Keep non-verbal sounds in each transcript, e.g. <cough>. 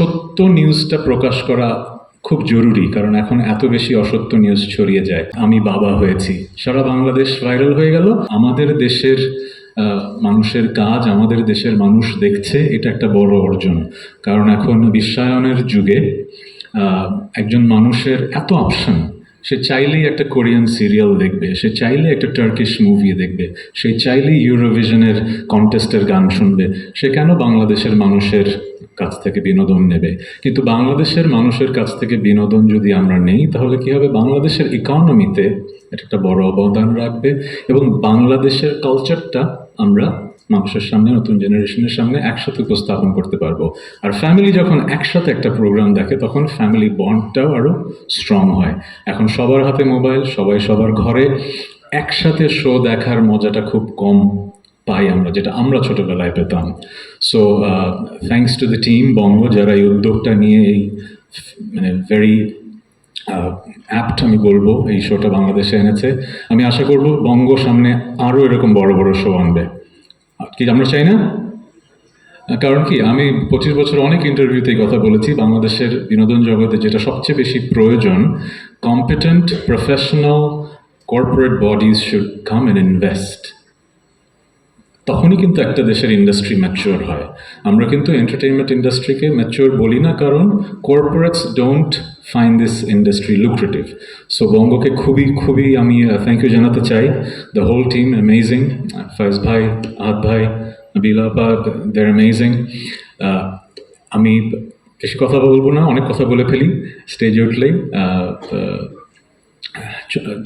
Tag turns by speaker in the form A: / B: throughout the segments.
A: সত্য নিউজটা প্রকাশ করা খুব জরুরি, কারণ এখন এত বেশি অসত্য নিউজ ছড়িয়ে যায়। আমি বাবা হয়েছি। সারা বাংলাদেশ ভাইরাল হয়ে গেল। আমাদের দেশের মানুষের কাজ, আমাদের দেশের মানুষ দেখছে, এটা একটা বড় অর্জন। কারণ এখন বিশ্বায়নের যুগে একজন মানুষের এত অপশন সে চাইলেই একটা কোরিয়ান সিরিয়াল দেখবে, সে চাইলেই একটা টার্কিশ মুভি দেখবে, সে চাইলেই ইউরোভিশনের কন্টেস্টের গান শুনবে, সে কেন বাংলাদেশের মানুষের কাছ থেকে বিনোদন নেবে? কিন্তু বাংলাদেশের মানুষের কাছ থেকে বিনোদন যদি আমরা নেই, তাহলে কি হবে? বাংলাদেশের ইকোনমিতে এটা একটা বড় অবদান রাখবে এবং বাংলাদেশের কালচারটা আমরা মানুষের সামনে, নতুন জেনারেশনের সামনে একসাথে উপস্থাপন করতে পারব। আর ফ্যামিলি যখন একসাথে একটা প্রোগ্রাম দেখে, তখন ফ্যামিলি বন্ডটাও আরও স্ট্রং হয়। এখন সবার হাতে মোবাইল সবাই সবার ঘরে। একসাথে শো দেখার মজাটা খুব কম পাই আমরা, যেটা আমরা ছোটবেলায় পেতাম। So thanks to the team Bongo, যারা এই উদ্যোগটা নিয়ে এই মানে ভেরি অ্যাপ্ট আমি বলব, এই শোটা বাংলাদেশে এনেছে। আমি আশা করব বঙ্গ সামনে আরও এরকম বড় বড় শো আনবে। কি আমরা চাই না? কারণ কি, আমি পঁচিশ বছর অনেক ইন্টারভিউতেই কথা বলেছি, বাংলাদেশের বিনোদন জগতে যেটা সবচেয়ে বেশি প্রয়োজন competent professional corporate bodies should come and invest তখনই কিন্তু একটা দেশের ইন্ডাস্ট্রি ম্যাচিওর হয়। আমরা কিন্তু এন্টারটেইনমেন্ট ইন্ডাস্ট্রিকে ম্যাচিওর বলি না, কারণ corporates don't find this industry lucrative so বঙ্গকে খুবই খুবই আমি থ্যাংক ইউ জানাতে চাই the whole team amazing Foyez ভাই আহাদ ভাই বিলাপা দেয়ার অ্যামেজিং আমি বেশি কথা বলব না অনেক কথা বলে ফেলি স্টেজে উঠলেই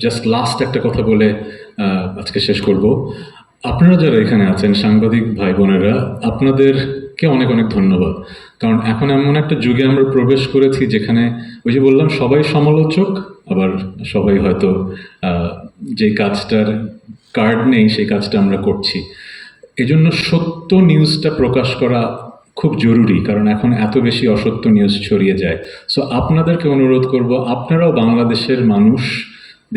A: জাস্ট লাস্ট একটা কথা বলে আজকে শেষ করব আপনারা যারা এখানে আছেন সাংবাদিক ভাই বোনেরা আপনাদেরকে অনেক অনেক ধন্যবাদ। কারণ এখন এমন একটা যুগে আমরা প্রবেশ করেছি যেখানে ওই যে বললাম, সবাই সমালোচক, আবার সবাই হয়তো যে কাজটার কার্ড নেই, সেই কাজটা আমরা করছি। এজন্য সত্য নিউজটা প্রকাশ করা খুব জরুরি, কারণ এখন এত বেশি অসত্য নিউজ ছড়িয়ে যায়। সো আপনাদেরকে অনুরোধ করব, আপনারাও বাংলাদেশের মানুষ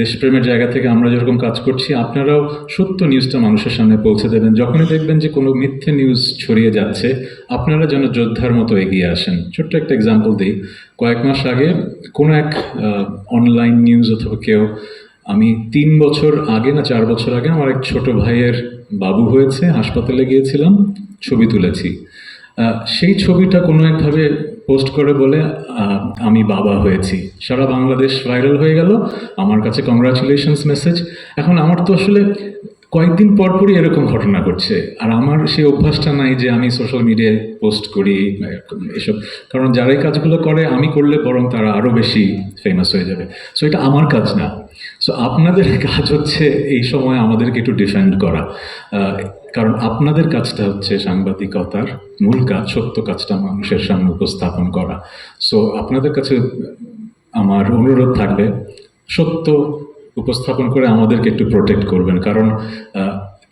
A: দেশপ্রেমের জায়গা থেকে আমরা যেরকম কাজ করছি, আপনারাও সত্য নিউজটা মানুষের সামনে পৌঁছে দেবেন। যখনই দেখবেন যে কোনো মিথ্যে নিউজ ছড়িয়ে যাচ্ছে, আপনারা যেন যোদ্ধার মতো এগিয়ে আসেন। ছোট্ট একটা এক্সাম্পল দিই। কয়েক মাস আগে কোনো এক অনলাইন নিউজ অথবা কেউ, আমি তিন বছর আগে না চার বছর আগে আমার এক ছোট ভাইয়ের বাবু হয়েছে, হাসপাতালে গিয়েছিলাম, ছবি তুলেছি। সেই ছবিটা কোনো একভাবে পোস্ট করে বলে আমি বাবা হয়েছি। সারা বাংলাদেশ ভাইরাল হয়ে গেল। আমার কাছে কংগ্রাচুলেশনস মেসেজ এখন আমার তো আসলে কয়েকদিন পর পরই এরকম ঘটনা ঘটছে। আর আমার সেই অভ্যাসটা নাই যে আমি সোশ্যাল মিডিয়ায় পোস্ট করি এসব। কারণ যারা এই কাজগুলো করে, আমি করলে বরং তারা আরও বেশি ফেমাস হয়ে যাবে। সো এটা আমার কাজ না। সো আপনাদের <laughs> কাজ হচ্ছে এই সময় আমাদেরকে একটু ডিফেন্ড করা। কারণ আপনাদের কাজটা হচ্ছে সাংবাদিকতার মূল কাজ, সত্য কাজটা মানুষের সামনে উপস্থাপন করা। সো আপনাদের কাছে আমার অনুরোধ থাকবে, সত্য উপস্থাপন করে আমাদেরকে একটু প্রোটেক্ট করবেন। কারণ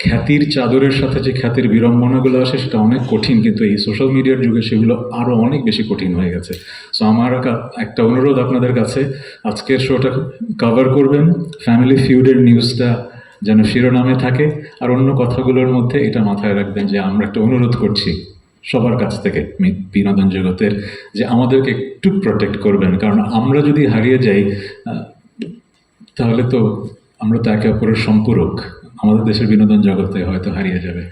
A: খ্যাতির চাদরের সাথে যে খ্যাতির বিড়ম্বনাগুলো আসে, সেটা অনেক কঠিন, কিন্তু এই সোশ্যাল মিডিয়ার যুগে সেগুলো আরও অনেক বেশি কঠিন হয়ে গেছে। সো আমার একটা অনুরোধ আপনাদের কাছে, আজকের শোটা কভার করবেন। ফ্যামিলি ফিউডের নিউজটা যেন শিরোনামে থাকে, আর অন্য কথাগুলোর মধ্যে এটা মাথায় রাখবেন যে আমরা একটা অনুরোধ করছি সবার কাছ থেকে বিনোদন জগতের, যে আমাদেরকে একটু প্রোটেক্ট করবেন। কারণ আমরা যদি হারিয়ে যাই তাহলে তো আমরা তো একে অপরের সম্পূরক। আমাদের দেশের বিনোদন জগতে হয়তো হারিয়ে যাবে।